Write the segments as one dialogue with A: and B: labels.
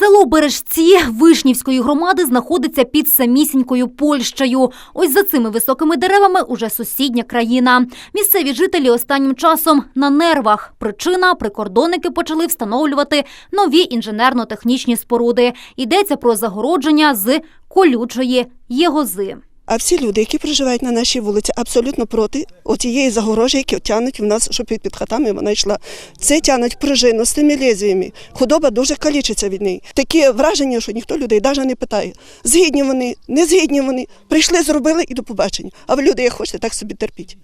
A: Село Бережці Вишнівської громади знаходиться під самісінькою Польщею. Ось за цими високими деревами уже сусідня країна. Місцеві жителі останнім часом на нервах. Причина прикордонники почали встановлювати нові інженерно-технічні споруди. Йдеться про загородження з колючої єгози.
B: А всі люди, які проживають на нашій вулиці, абсолютно проти отієї загорожі, які тягнуть в нас, щоб під, хатами вона йшла. Це тягнуть пружину з тими лезвіями. Худоба дуже калічиться від неї. Таке враження, що ніхто людей навіть не питає. Згідні вони, не згідні вони. Прийшли, зробили і до побачення. А ви люди, як хочете, так собі терпіть.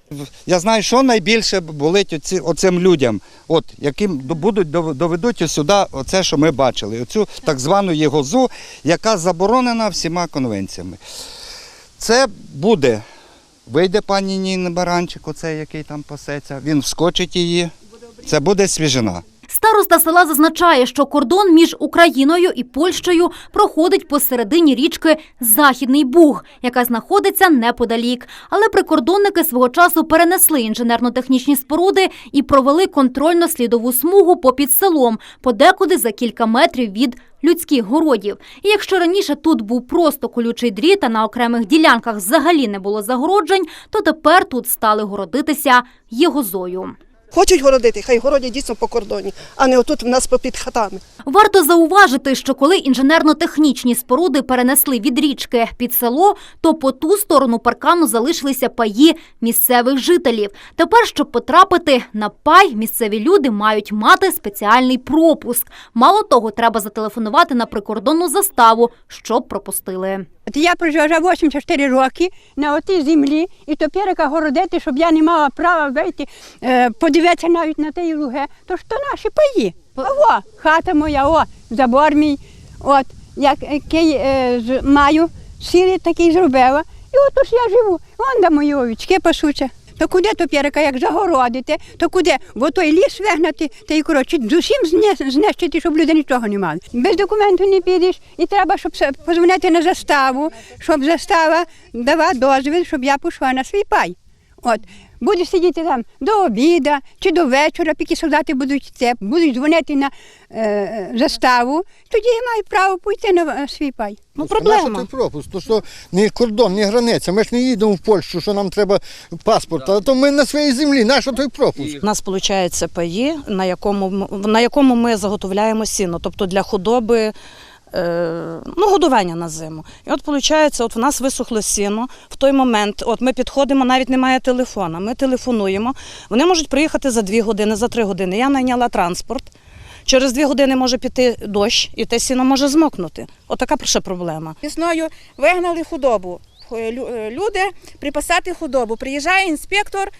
C: Я знаю, що найбільше болить оці, оцим людям, от, яким будуть доведуть сюди оце, що ми бачили, оцю так звану єгозу, яка заборонена всіма конвенціями. Це буде, вийде пані Ніна Баранчик, оцей, який там пасеться, він вскочить її, це буде свіжина.
A: Староста села зазначає, що кордон між Україною і Польщею проходить посередині річки Західний Буг, яка знаходиться неподалік. Але прикордонники свого часу перенесли інженерно-технічні споруди і провели контрольно-слідову смугу попід селом, подекуди за кілька метрів від людських городів. І якщо раніше тут був просто колючий дріт, а на окремих ділянках взагалі не було загороджень, то тепер тут стали городитися єгозою.
B: Хочуть городити, хай городять дійсно по кордоні, а не отут в нас попід хатами.
A: Варто зауважити, що коли інженерно-технічні споруди перенесли від річки під село, то по ту сторону паркану залишилися паї місцевих жителів. Тепер, щоб потрапити на пай, місцеві люди мають мати спеціальний пропуск. Мало того, треба зателефонувати на прикордонну заставу, щоб пропустили.
D: От я прожила вже 84 роки на отій землі, і тепер городити, щоб я не мала права вийти, е, подивитися навіть на те луге. то ж то наші паї. О, хата моя, о, забор мій, от, який е, маю, сілі такий зробила, і от уж я живу. Вон де мої овічки пасуться. То куди тепер, як загородити, то куди? Бо той ліс вигнати, та й коротше, з усім знищити, щоб люди нічого не мали. Без документу не підеш, і треба, щоб позвонити на заставу, щоб застава дала дозвіл, щоб я пішла на свій пай. От. Буду сидіти там до обіда чи до вечора, поки солдати будуть це, будуть дзвонити на е, заставу, тоді я маю право піти на е, свій пай.
E: Ну, проблема. той пропуск, то що ні кордон, ні границя. Ми ж не їдемо в Польщу, що нам треба паспорт, а то ми на своїй землі, нащо той пропуск?
F: У нас виходить паї, на якому, на якому ми заготовляємо сіно, тобто для худоби. Е, Ну, годування на зиму. І от виходить, от в нас висохло сіно. В той момент, от ми підходимо, навіть немає телефона. Ми телефонуємо. Вони можуть приїхати за дві години, за три години. Я найняла транспорт. Через дві години може піти дощ, і те сіно може змокнути. Отака ще проблема.
G: Весною вигнали худобу. Е, Люди припасати худобу. Приїжджає інспектор,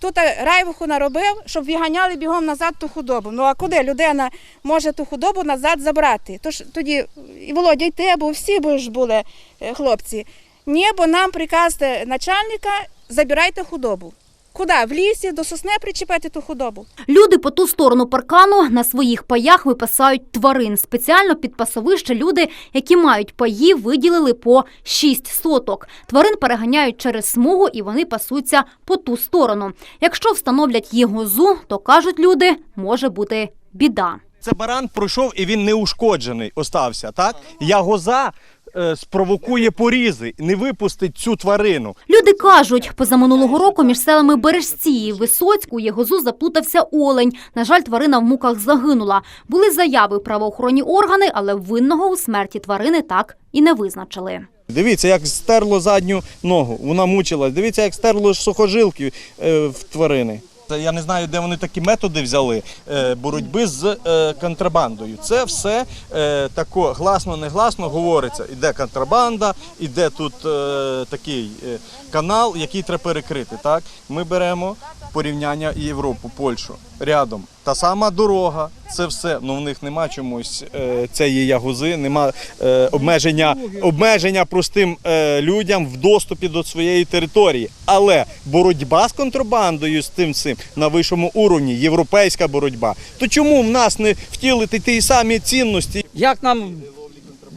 G: тут райвуху наробив, щоб виганяли бігом назад ту худобу. Ну а куди людина може ту худобу назад забрати? Тож тоді і Володя, й ти, бо всі ж були е, хлопці. Ні, бо нам приказ е, начальника забирайте худобу. Куди? В лісі до сосни причепити ту худобу.
A: Люди по ту сторону паркану на своїх паях випасають тварин. Спеціально під пасовище люди, які мають паї, виділили по 6 соток. Тварин переганяють через смугу і вони пасуться по ту сторону. Якщо встановлять єгозу, то кажуть люди, може бути біда.
H: Це баран пройшов і він не ушкоджений остався, так? Ягоза е, спровокує порізи, не випустить цю тварину.
A: Люди кажуть, позаминулого року між селами Бережці і Висоцьку єгозу заплутався олень. На жаль, тварина в муках загинула. Були заяви в правоохоронні органи, але винного у смерті тварини так і не визначили.
H: Дивіться, як стерло задню ногу, вона мучилась. Дивіться, як стерло сухожилки е, в тварини. Це Я не знаю, де вони такі методи взяли е, боротьби з е, контрабандою. Це все е, тако гласно-негласно говориться. Іде контрабанда, іде тут е, такий е, канал, який треба перекрити. Так? Ми беремо порівняння Європу, Польщу рядом. Та сама дорога, це все. Ну в них нема чомусь е, цієї ягози, нема е, обмеження, обмеження простим е, людям в доступі до своєї території. Але боротьба з контрабандою з тим цим на вищому уровні, європейська боротьба. То чому в нас не втілити ті самі цінності?
I: Як нам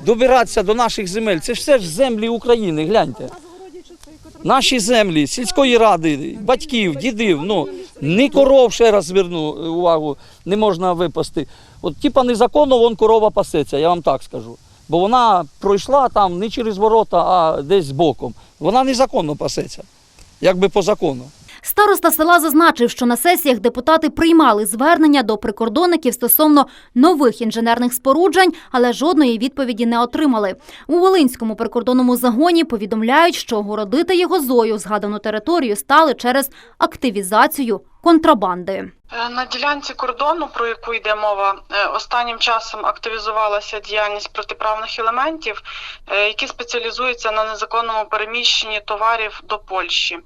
I: добиратися до наших земель? Це ж все ж землі України, гляньте. Наші землі, сільської ради, батьків, дідів. Ну ні коров, ще раз зверну увагу, не можна випасти. От типа незаконно вон корова пасеться, я вам так скажу. Бо вона пройшла там не через ворота, а десь боком. Вона незаконно пасеться, якби по закону.
A: Староста села зазначив, що на сесіях депутати приймали звернення до прикордонників стосовно нових інженерних споруджень, але жодної відповіді не отримали. У Волинському прикордонному загоні повідомляють, що городити його зою згадану територію стали через активізацію контрабанди.
J: Е, На ділянці кордону, про яку йде мова, е, останнім часом активізувалася діяльність протиправних елементів, е, які спеціалізуються на незаконному переміщенні товарів до Польщі.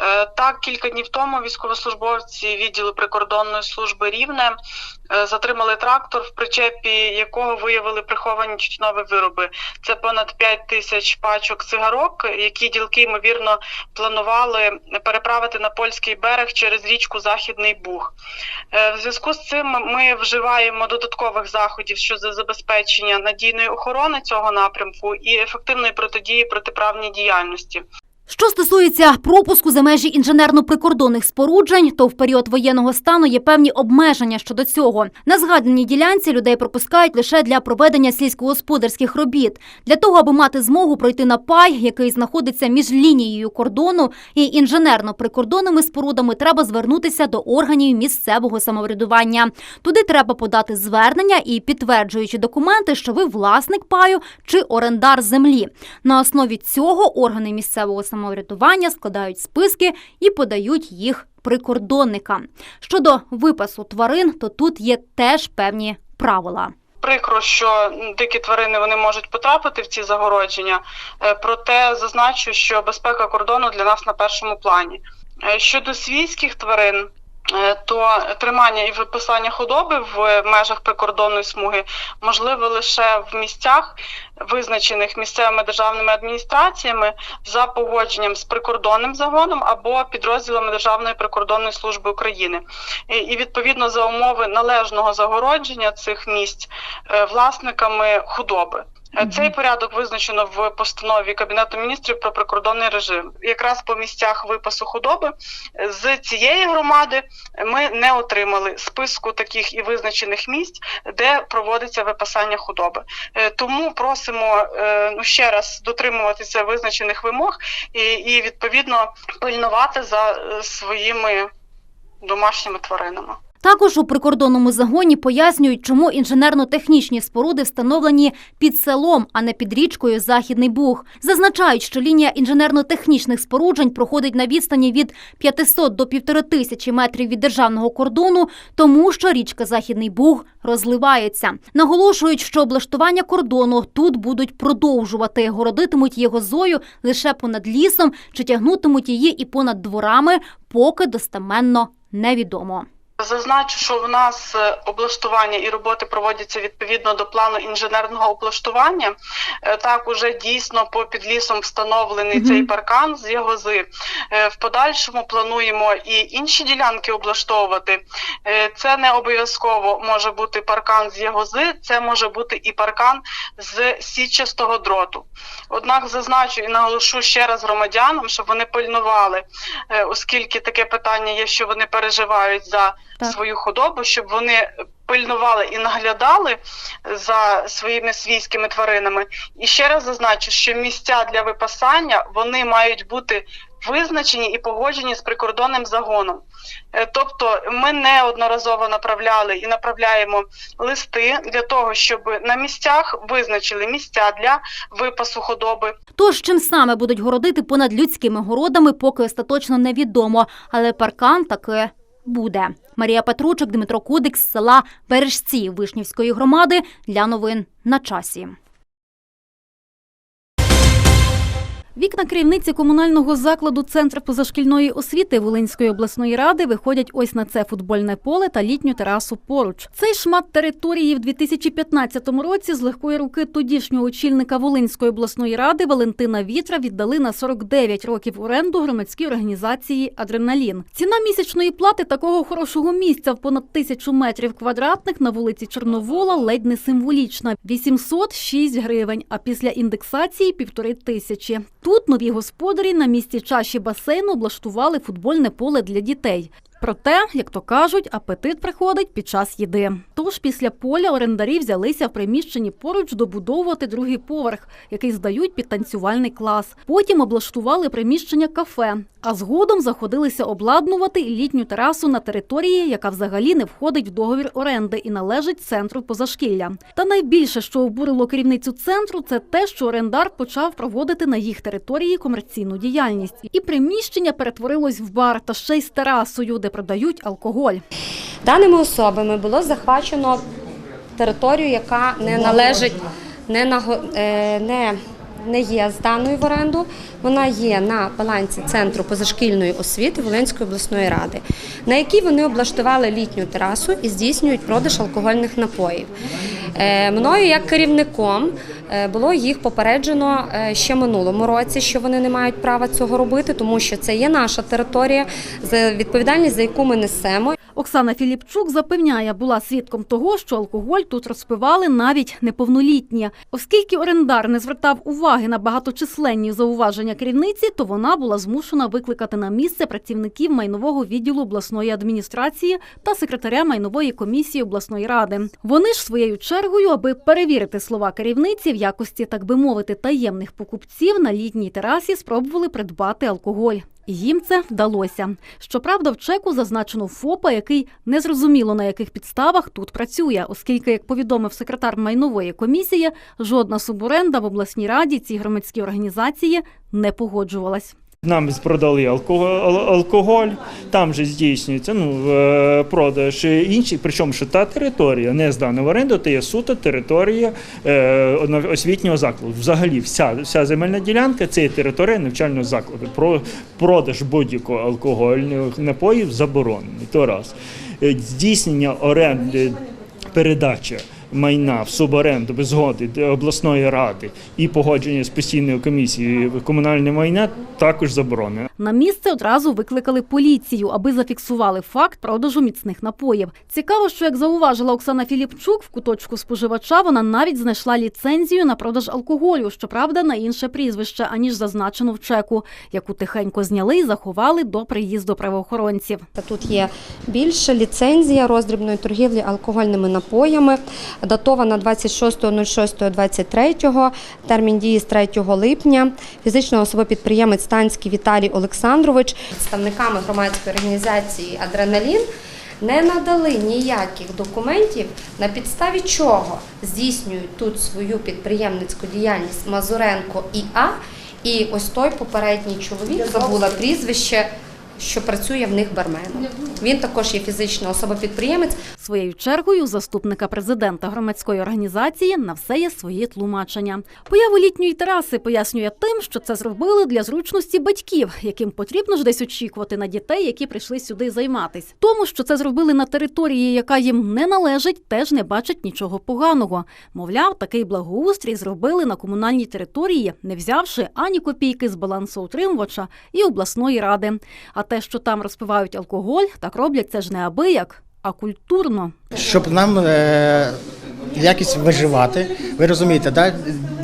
J: Е, Так, кілька днів тому військовослужбовці відділу прикордонної служби Рівне е, затримали трактор, в причепі якого виявили приховані тютюнові вироби. Це понад 5 тисяч пачок цигарок, які ділки ймовірно планували переправити на польський берег через річку Західний Буг. Е, В зв'язку з цим ми вживаємо додаткових заходів щодо забезпечення надійної охорони цього напрямку і ефективної протидії протиправній діяльності.
A: Що стосується пропуску за межі інженерно-прикордонних споруджень, то в період воєнного стану є певні обмеження щодо цього. На згаданій ділянці людей пропускають лише для проведення сільськогосподарських робіт. Для того, аби мати змогу пройти на пай, який знаходиться між лінією кордону і інженерно-прикордонними спорудами, треба звернутися до органів місцевого самоврядування. Туди треба подати звернення і підтверджуючи документи, що ви власник паю чи орендар землі. На основі цього органи місцевого самоврядування складають списки і подають їх прикордонникам. Щодо випасу тварин, то тут є теж певні правила.
J: Прикро, що дикі тварини вони можуть потрапити в ці загородження. Е, Проте зазначу, що безпека кордону для нас на першому плані. Е, Щодо свійських тварин. Е, То тримання і виписання худоби в межах прикордонної смуги можливе лише в місцях, визначених місцевими державними адміністраціями за погодженням з прикордонним загоном або підрозділами Державної прикордонної служби України. І- відповідно за умови належного загородження цих місць е, власниками худоби. Е, Цей порядок визначено в постанові Кабінету міністрів про прикордонний режим. Якраз по місцях випасу худоби е, з цієї громади ми не отримали списку таких і визначених місць, де проводиться випасання худоби. Е, Тому просимо ну ще раз дотримуватися визначених вимог і, і відповідно пильнувати за своїми домашніми тваринами.
A: Також у прикордонному загоні пояснюють, чому інженерно-технічні споруди встановлені під селом, а не під річкою Західний Буг. Зазначають, що лінія інженерно-технічних споруджень проходить на відстані від 500 до 1500 метрів від державного кордону, тому що річка Західний Буг розливається. Наголошують, що облаштування кордону тут будуть продовжувати, городитимуть його зою лише понад лісом чи тягнутимуть її і понад дворами, поки достеменно невідомо.
J: Зазначу, що в нас е, облаштування і роботи проводяться відповідно до плану інженерного облаштування. Е, Так, уже дійсно по підлісом встановлений цей паркан з ягози. Е, В подальшому плануємо і інші ділянки облаштовувати. Це не обов'язково може бути паркан з ягози, це може бути і паркан з сітчастого дроту. Однак зазначу і наголошу ще раз громадянам, щоб вони пильнували, оскільки таке питання є, що вони переживають за
A: Так.
J: свою худобу, щоб вони пильнували і наглядали за своїми свійськими тваринами. І ще раз зазначу, що місця для випасання вони мають бути визначені і погоджені з прикордонним загоном. Е, Тобто ми неодноразово направляли і направляємо листи для того, щоб на місцях визначили місця для випасу худоби,
A: Тож чим саме будуть городити понад людськими городами, поки остаточно невідомо, але паркан таки буде. Марія Петручик, Дмитро Кудик з села Бережці Вишнівської громади для новин на часі.
K: Вікна керівниці комунального закладу Центр позашкільної освіти Волинської обласної ради виходять ось на це футбольне поле та літню терасу поруч. Цей шмат території в 2015 році з легкої руки тодішнього очільника Волинської обласної ради Валентина Вітра віддали на 49 років оренду громадській організації Адреналін. Ціна місячної плати такого хорошого місця в понад тисячу метрів квадратних на вулиці Чорновола ледь не символічна 806 гривень. А після індексації півтори тисячі. Тут нові господарі на місці чаші басейну облаштували футбольне поле для дітей. Проте, як то кажуть, апетит приходить під час їди. Тож після поля орендарі взялися в приміщенні поруч добудовувати другий поверх, який здають під танцювальний клас. Потім облаштували приміщення кафе, а згодом заходилися обладнувати літню терасу на території, яка взагалі не входить в договір оренди і належить центру позашкілля. Та найбільше, що обурило керівницю центру, це те, що орендар почав проводити на їх території комерційну діяльність, і приміщення перетворилось в бар та ще й з терасою, де продають алкоголь.
L: Даними особами було захвачено територію, яка не належить, не, на е, не, не є зданою в оренду. Вона є на балансі центру позашкільної освіти Волинської обласної ради, на якій вони облаштували літню терасу і здійснюють продаж алкогольних напоїв. Е, Мною як керівником е, було їх попереджено е, ще минулому році, що вони не мають права цього робити, тому що це є наша територія, відповідальність за яку ми несемо.
K: Оксана Філіпчук запевняє, була свідком того, що алкоголь тут розпивали навіть неповнолітні. Оскільки орендар не звертав уваги на багаточисленні зауваження керівниці, то вона була змушена викликати на місце працівників майнового відділу обласної адміністрації та секретаря майнової комісії обласної ради. Вони ж своєю чергою, аби перевірити слова керівниці в якості, так би мовити, таємних покупців на літній терасі спробували придбати алкоголь. Їм це вдалося. Щоправда, в чеку зазначено ФОПа, який незрозуміло на яких підставах тут працює, оскільки, як повідомив секретар майнової комісії, жодна суборенда в обласній раді цій громадській організації не погоджувалась.
M: Нам продали алкоголь, там же здійснюється ну, е, продаж інший, причому що та територія не здана в оренду, це є суто територія е, освітнього закладу. Взагалі, вся, вся земельна ділянка це є територія навчального закладу. Про продаж будь-якого алкогольних напоїв заборонений. То раз. Е, Здійснення оренди, передача майна в суборенду без згоди обласної ради і погодження з постійною комісією комунальне майна також заборонено.
K: На місце одразу викликали поліцію, аби зафіксували факт продажу міцних напоїв. Цікаво, що як зауважила Оксана Філіпчук, в куточку споживача вона навіть знайшла ліцензію на продаж алкоголю, щоправда, на інше прізвище, аніж зазначено в чеку, яку тихенько зняли і заховали до приїзду правоохоронців.
L: Та Тут є більше ліцензія роздрібної торгівлі алкогольними напоями, датована 26.06.23, термін дії з 3 липня. Фізична особа підприємець Станський Віталій Олександрович представниками громадської організації Адреналін не надали ніяких документів, на підставі чого здійснюють тут свою підприємницьку діяльність Мазуренко ІА. І ось той попередній чоловік забула прізвище, що працює в них барменом. Він також є фізична особа-підприємець.
K: Своєю чергою заступника президента громадської організації на все є свої тлумачення. Появу літньої тераси пояснює тим, що це зробили для зручності батьків, яким потрібно ж десь очікувати на дітей, які прийшли сюди займатись. Тому, що це зробили на території, яка їм не належить, теж не бачать нічого поганого. Мовляв, такий благоустрій зробили на комунальній території, не взявши ані копійки з балансоутримувача і обласної ради. А те, що там розпивають алкоголь, так роблять це ж не абияк, а культурно.
N: щоб нам е, якось виживати. Ви розумієте, да?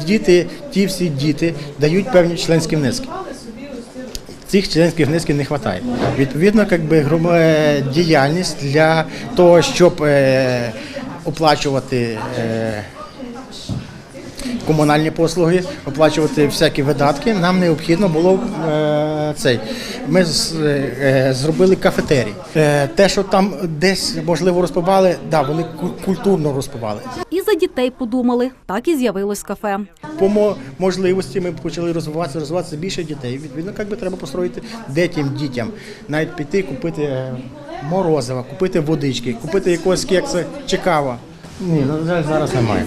N: діти, ті всі діти дають певні членські внески. Цих членських внесків не вистачає. Відповідно, якби е, діяльність для того, щоб е, оплачувати. Е, Комунальні послуги, оплачувати всякі видатки. Нам необхідно було е, цей. Ми е, зробили кафетерій. Е, те, що там десь можливо розпивали, да, вони ку- культурно розпивали.
K: І за дітей подумали, так і з'явилось кафе.
N: По мо- можливості ми почали розвиватися, розвиватися більше дітей. Відповідно, як би треба построїти де тим дітям. Навіть піти купити е, морозива, купити водички, купити якогось кекса чи кава. Ні, на жаль, зараз немає.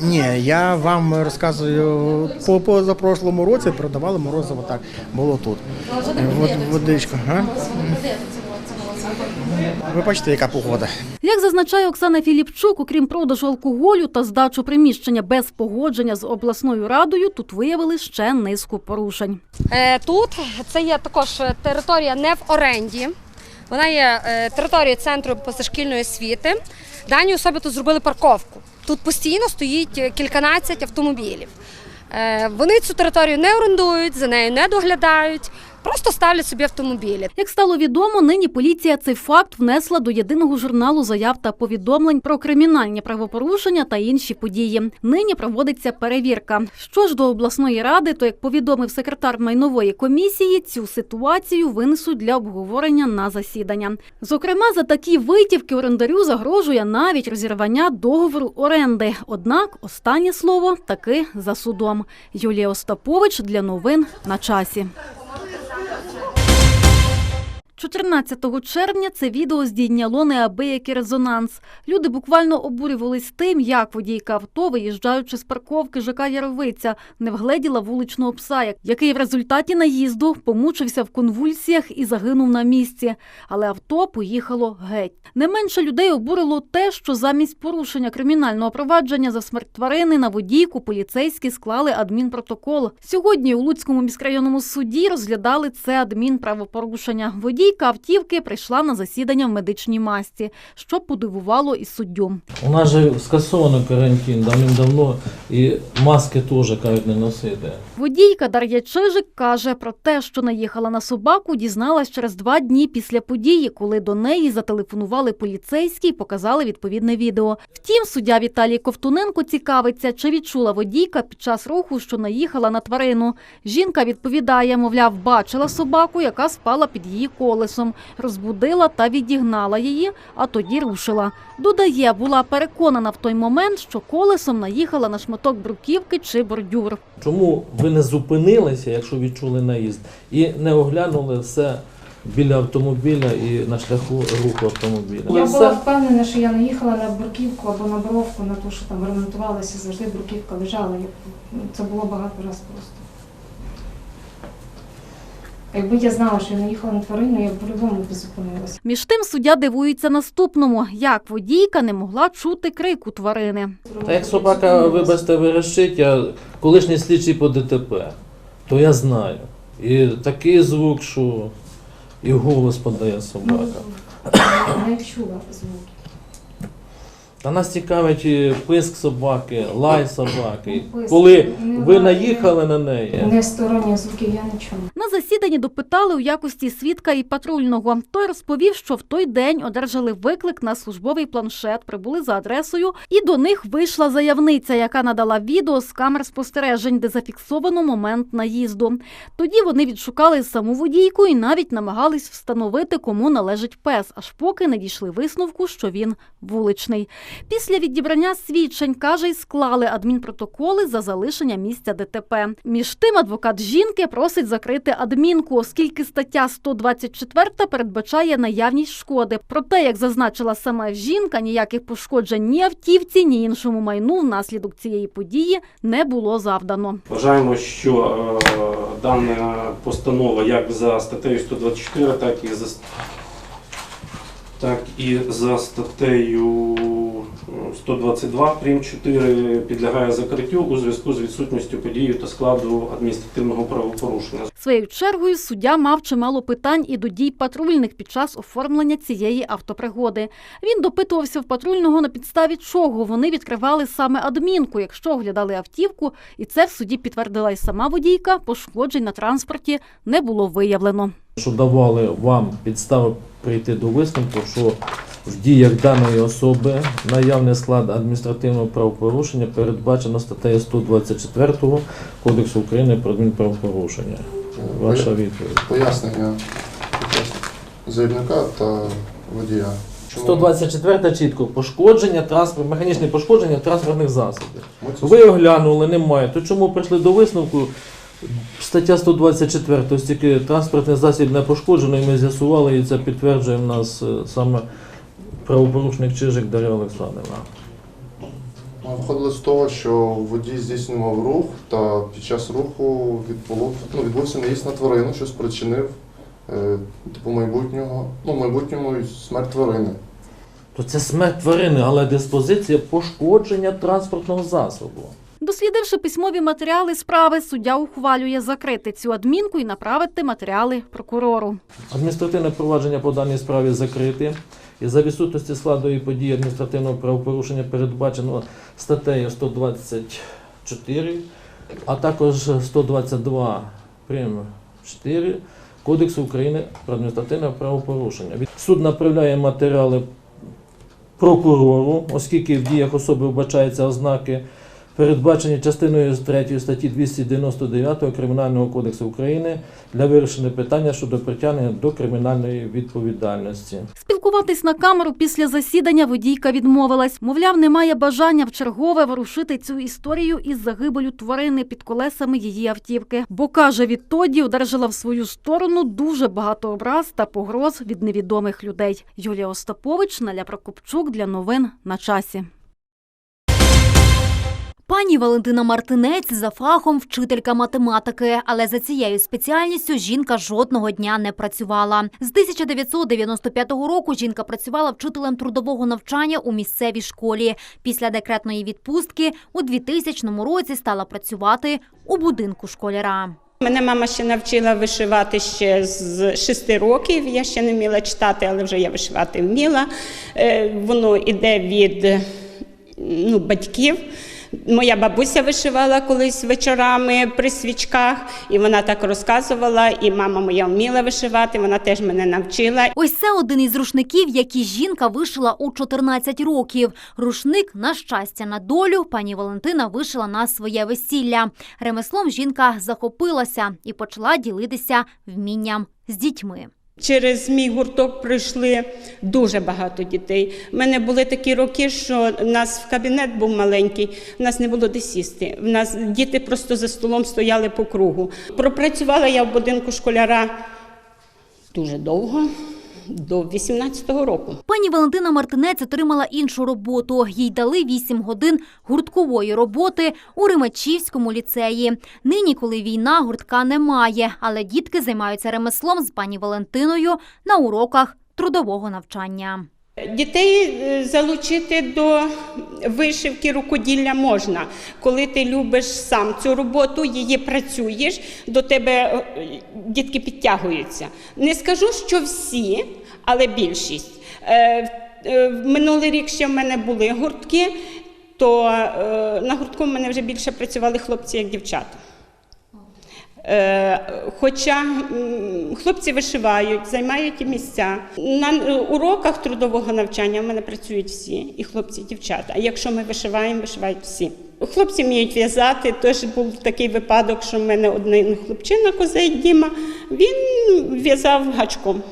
N: Ні, я вам розказую, по позапрошлому році продавали морозиво так, було тут. Вод, водичка. Ага. Ви бачите, яка погода.
K: Як зазначає Оксана Філіпчук, окрім продажу алкоголю та здачу приміщення без погодження з обласною радою, тут виявили ще низку порушень.
L: Е, Тут це є також територія не в оренді. Вона є е, територією центру позашкільної освіти. Дані особи тут зробили парковку. Тут постійно стоїть е, кільканадцять автомобілів. Е, Вони цю територію не орендують, за нею не доглядають, просто ставлять собі автомобілі.
K: Як стало відомо, нині поліція цей факт внесла до єдиного журналу заяв та повідомлень про кримінальні правопорушення та інші події. Нині проводиться перевірка. Що ж до обласної ради, то як повідомив секретар майнової комісії, цю ситуацію винесуть для обговорення на засідання. Зокрема, за такі витівки орендарю загрожує навіть розірвання договору оренди. Однак останнє слово таки за судом. Юлія Остапович для новин на часі. 14 червня це відео здійняло неабиякий резонанс. Люди буквально обурювались тим, як водійка авто, виїжджаючи з парковки ЖК Яровиця, не вгледіла вуличного пса, який в результаті наїзду помучився в конвульсіях і загинув на місці. Але авто поїхало геть. Не менше людей обурило те, що замість порушення кримінального провадження за смерть тварини на водійку поліцейські склали адмінпротокол. Сьогодні у Луцькому міськрайонному суді розглядали це адмінправопорушення. Водійка автівки прийшла на засідання в медичній масці, що подивувало і суддю.
O: У нас же скасовано карантин давним-давно, і маски теж кажуть не носити.
K: Водійка Дар'я Чижик каже про те, що наїхала на собаку, дізналась через два дні після події, коли до неї зателефонували поліцейські і показали відповідне відео. Втім, суддя Віталій Ковтуненко цікавиться, чи відчула водійка під час руху, що наїхала на тварину. Жінка відповідає, мовляв, бачила собаку, яка спала під її колесом, розбудила та відігнала її, а тоді рушила. Додає, була переконана в той момент, що колесом наїхала на шматок бруківки чи бордюр.
O: Чому ви не зупинилися, якщо відчули наїзд, і не оглянули все біля автомобіля і на шляху руху автомобіля?
P: Я була впевнена, що я не їхала на бурківку або на бровку, на те, що там ремонтувалася, завжди бурківка лежала. Це було багато разів просто. Якби я знала, що я не їхала на тварину, я б по-любому б зупинилася.
K: Між тим суддя дивується наступному, як водійка не могла чути крику тварини.
O: Та як собака, вибачте, верещить, я колишній слідчий по ДТП, то я знаю. І такий звук, що і голос подає собака.
P: Не чула звуки.
O: Та нас цікавить писк собаки, лай собаки.
P: Писк.
O: Коли ви наїхали на неї.
P: Не сторонніх звуків я не чула.
K: Засіданні допитали у якості свідка і патрульного. Той розповів, що в той день одержали виклик на службовий планшет, прибули за адресою, і до них вийшла заявниця, яка надала відео з камер спостережень, де зафіксовано момент наїзду. Тоді вони відшукали саму водійку і навіть намагались встановити, кому належить пес, аж поки не дійшли висновку, що він вуличний. Після відібрання свідчень, каже, й склали адмінпротоколи за залишення місця ДТП. Між тим, адвокат жінки просить закрити адмінку, оскільки стаття 124 передбачає наявність шкоди. Проте, як зазначила сама жінка, ніяких пошкоджень ні автівці, ні іншому майну внаслідок цієї події не було завдано.
Q: Вважаємо, що е, дана постанова як за статтею 124, так і за так і за статтею 122 прим 4 підлягає закриттю у зв'язку з відсутністю події та складу адміністративного правопорушення.
K: Своєю чергою суддя мав чимало питань і до дій патрульних під час оформлення цієї автопригоди. Він допитувався в патрульного на підставі чого вони відкривали саме адмінку, якщо оглядали автівку, і це в суді підтвердила й сама водійка. Пошкоджень на транспорті не було виявлено.
O: що давали вам підстави прийти до висновку, що в діях даної особи наявний склад адміністративного правопорушення передбачено статтею 124 Кодексу України про адмінправопорушення. Ваша відповідь.
R: Пояснення заявника та водія. Чому?
O: 124 чітко пошкодження транспорт, механічне пошкодження транспортних засобів. Ви оглянули, немає. То чому прийшли до висновку? Стаття 124, стільки транспортний засіб не пошкоджено, ми з'ясували, і це підтверджує в нас е, саме правопорушник Чижик Дар'я Олександрівна.
R: Виходили з того, що водій здійснював рух та під час руху відбуло, ну, відбувся наїзд на тварину, що спричинив е, типу майбутнього, ну, майбутньому смерть тварини.
O: То це смерть тварини, але диспозиція пошкодження транспортного засобу.
K: Дослідивши письмові матеріали справи, суддя ухвалює закрити цю адмінку і направити матеріали прокурору.
O: Адміністративне провадження по даній справі закрите. І за відсутності складової події адміністративного правопорушення передбачено статтею 124, а також 122 прим. 4 Кодексу України про адміністративне правопорушення. Суд направляє матеріали прокурору, оскільки в діях особи вбачаються ознаки, передбачені частиною 3 статті 299 Кримінального кодексу України для вирішення питання щодо притягнення до кримінальної відповідальності.
K: Спілкуватись на камеру після засідання водійка відмовилась. Мовляв, немає бажання вчергове ворушити цю історію із загибелю тварини під колесами її автівки. Бо каже, відтоді одержала в свою сторону дуже багато образ та погроз від невідомих людей. Юлія Остапович, Наля Прокопчук для новин на часі.
A: Пані Валентина Мартинець за фахом вчителька математики, але за цією спеціальністю жінка жодного дня не працювала. З 1995 року жінка працювала вчителем трудового навчання у місцевій школі. Після декретної відпустки у 2000 році стала працювати у будинку школяра.
S: Мене мама ще навчила вишивати ще з 6 років. Я ще не вміла читати, але вже я вишивати вміла. Е, Воно йде від ну, батьків. Моя бабуся вишивала колись вечорами при свічках, і вона так розказувала. І мама моя вміла вишивати, вона теж мене навчила.
A: Ось це один із рушників, які жінка вишила у 14 років. Рушник, на щастя, на долю, пані Валентина вишила на своє весілля. Ремеслом жінка захопилася і почала ділитися вмінням з дітьми.
S: Через мій гурток прийшли дуже багато дітей. У мене були такі роки, що в нас в кабінет був маленький, у нас не було де сісти. У нас діти просто за столом стояли по кругу. Пропрацювала я в будинку школяра дуже довго, до 18-го року.
A: Пані Валентина Мартинець отримала іншу роботу. Їй дали 8 годин гурткової роботи у Римачівському ліцеї. Нині, коли війна, гуртка немає, але дітки займаються ремеслом з пані Валентиною на уроках трудового навчання.
S: Дітей е, залучити до вишивки рукоділля можна. Коли ти любиш сам цю роботу, її працюєш, до тебе е, дітки підтягуються. Не скажу, що всі, але більшість. Е, е, Минулий рік ще в мене були гуртки, то е, на гуртку в мене вже більше працювали хлопці, як дівчата. Хоча хлопці вишивають, займають місця. На уроках трудового навчання в мене працюють всі, і хлопці, і дівчата. А якщо ми вишиваємо, вишивають всі. Хлопці вміють в'язати. Теж був такий випадок, що в мене один хлопчина козей Діма, він в'язав гачком.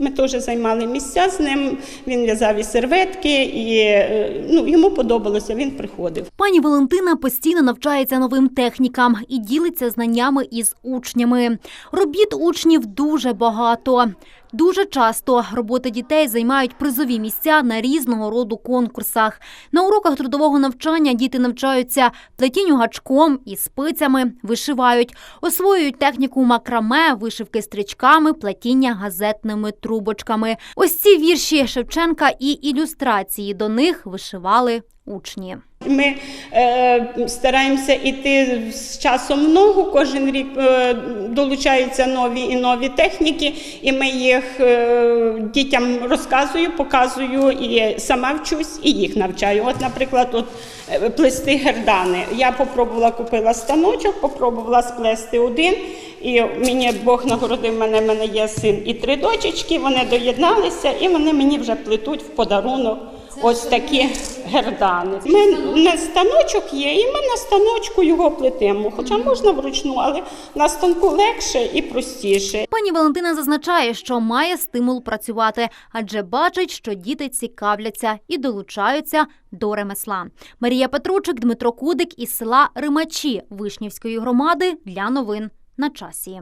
S: Ми теж займали місця з ним. Він в'язав і серветки, і е, ну, йому подобалося, він приходив.
A: Пані Валентина постійно навчається новим технікам і ділиться знаннями із учнями. Робіт учнів дуже багато. Дуже часто роботи дітей займають призові місця на різного роду конкурсах. На уроках трудового навчання діти навчаються плетінню гачком і спицями, вишивають, освоюють техніку макраме, вишивки стрічками, плетіння газетними трубочками. Ось ці вірші Шевченка і ілюстрації до них вишивали учні.
S: Ми е, стараємося йти з часом в ногу. Кожен рік е, долучаються нові і нові техніки, і ми їх е, дітям розказую, показую і сама вчусь, і їх навчаю. От, наприклад, от е, плести гердани. Я попробувала, купила станочок, попробувала сплести один. І мені Бог нагородив мене, мене є син і три дочечки. Вони доєдналися, і вони мені вже плетуть в подарунок. Ось такі гердани. У мене станочок є, і ми на станочку його плетемо. Хоча можна вручну, але на станку легше і простіше.
A: Пані Валентина зазначає, що має стимул працювати, адже бачить, що діти цікавляться і долучаються до ремесла. Марія Петручик, Дмитро Кудик із села Римачі Вишнівської громади для новин на часі.